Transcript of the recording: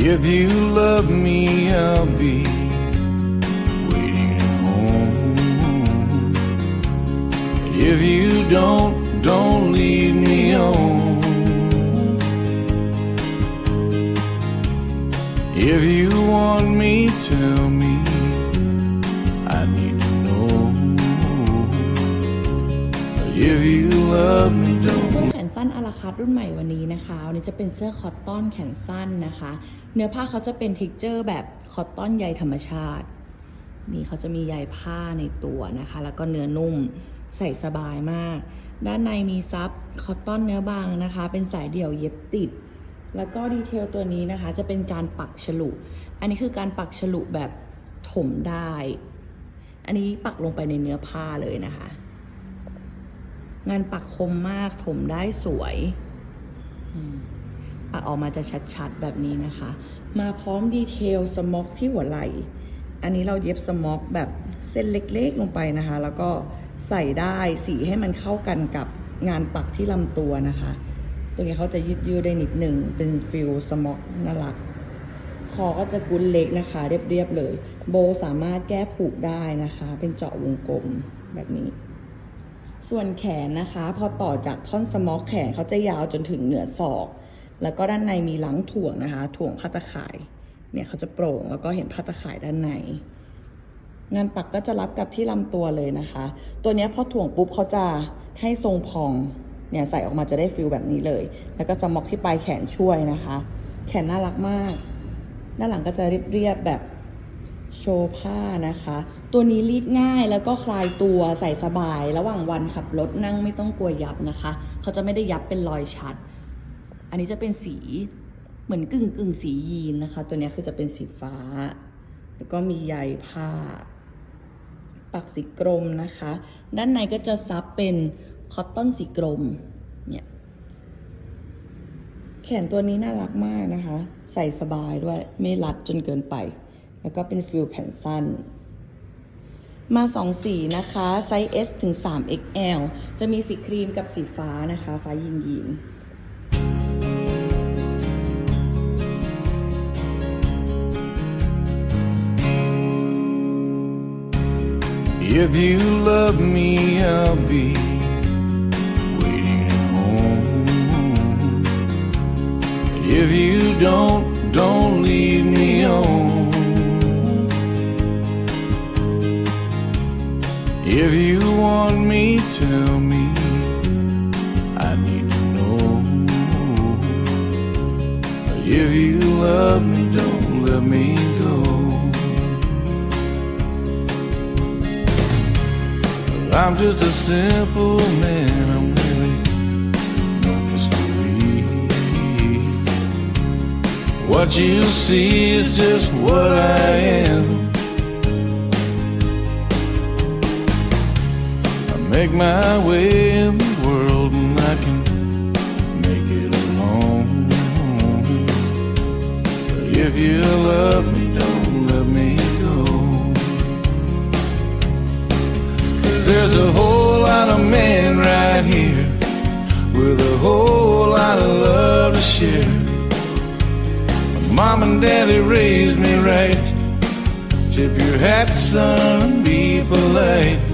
If you love me, I'll be waiting at home. If you don't, don't leave me on. If you want me, tell me. I need to know. If you love me, don't. สั้นอาราคาร์รุ่นใหม่วันนี้นะคะวันนี้จะเป็นเสื้อคอตตอนแขนสั้นนะคะ เนื้อผ้าเขาจะเป็นเท็กเจอร์แบบคอตตอนใยธรรมชาติ นี่เขาจะมีใยผ้าในตัวนะคะ แล้วก็เนื้อนุ่มใส่สบายมาก ด้านในมีซับคอตตอนเนื้อบางนะคะ เป็นสายเดี่ยวเย็บติด แล้วก็ดีเทลตัวนี้นะคะ จะเป็นการปักฉลุ อันนี้คือการปักฉลุแบบถมได้ อันนี้ปักลงไปในเนื้อผ้าเลยนะคะ งานปักคมมากถมได้สวยอืมปักออกมาจะชัดๆแบบนี้นะคะ มาพร้อมดีเทลสม็อกที่หัวไหล่ อันนี้เราเย็บสม็อกแบบเส้นเล็กๆลงไปนะคะ แล้วก็ใส่ได้สีให้มันเข้ากันกับงานปักที่ลำตัวนะคะ ตรงนี้เขาจะยืดยืดได้นิดหนึ่งเป็นฟิลสม็อกน่ารักคอก็จะกุ้นเล็กนะคะ เรียบๆเลย โบสามารถแก้ผูกได้นะคะ เป็นเจาะวงกลมแบบนี้ ส่วนแขนนะคะ พอต่อจากท่อนสมอกแขนเขาจะยาวจนถึงเหนือศอก แล้วก็ด้านในมีหลังถ่วงนะคะ ถ่วงผ้าตะข่าย เนี่ยเขาจะโปร่งแล้วก็เห็นผ้าตะข่ายด้านใน งานปักก็จะรับกับที่ลำตัวเลยนะคะ ตัวเนี้ยพอถ่วงปุ๊บเขาจะให้ทรงพอง เนี่ยใส่ออกมาจะได้ฟิลแบบนี้เลย แล้วก็สมอกที่ปลายแขนช่วยนะคะ แขนน่ารักมาก ด้านหลังก็จะเรียบๆแบบ โชว์ผ้านะคะ ตัวนี้รีดง่ายแล้วก็คลายตัวใส่สบาย ระหว่างวันขับรถนั่งไม่ต้องกลัวยับนะคะ เขาจะไม่ได้ยับเป็นรอยชัด อันนี้จะเป็นสีเหมือนกึ่งกึ่งสียีนนะคะ ตัวนี้คือจะเป็นสีฟ้า แล้วก็มีใยผ้า ปักสีกรมนะคะ ด้านในก็จะซับเป็นคอตตอนสีกรมเนี่ยแขนตัวนี้น่ารักมากนะคะ ใส่สบายด้วยไม่รัดจนเกินไป แล้วก็เป็นฟิลแขนสั้น มาสองสีนะคะ ไซส์ S ถึง 3XL จะมีสีครีมกับสีฟ้านะคะ ฟ้ายินยิน If you love me, I'll be waiting at home. If you don't, don't leave me on. If you want me, tell me. I need to know. If you love me, don't let me go. I'm just a simple man. I'm really no mystery. What you see is just what I am. Make my way in the world and I can make it alone. But if you love me, don't let me go. Cause there's a whole lot of men right here with a whole lot of love to share. Mom and daddy raised me right. Tip your hat, son, and be polite.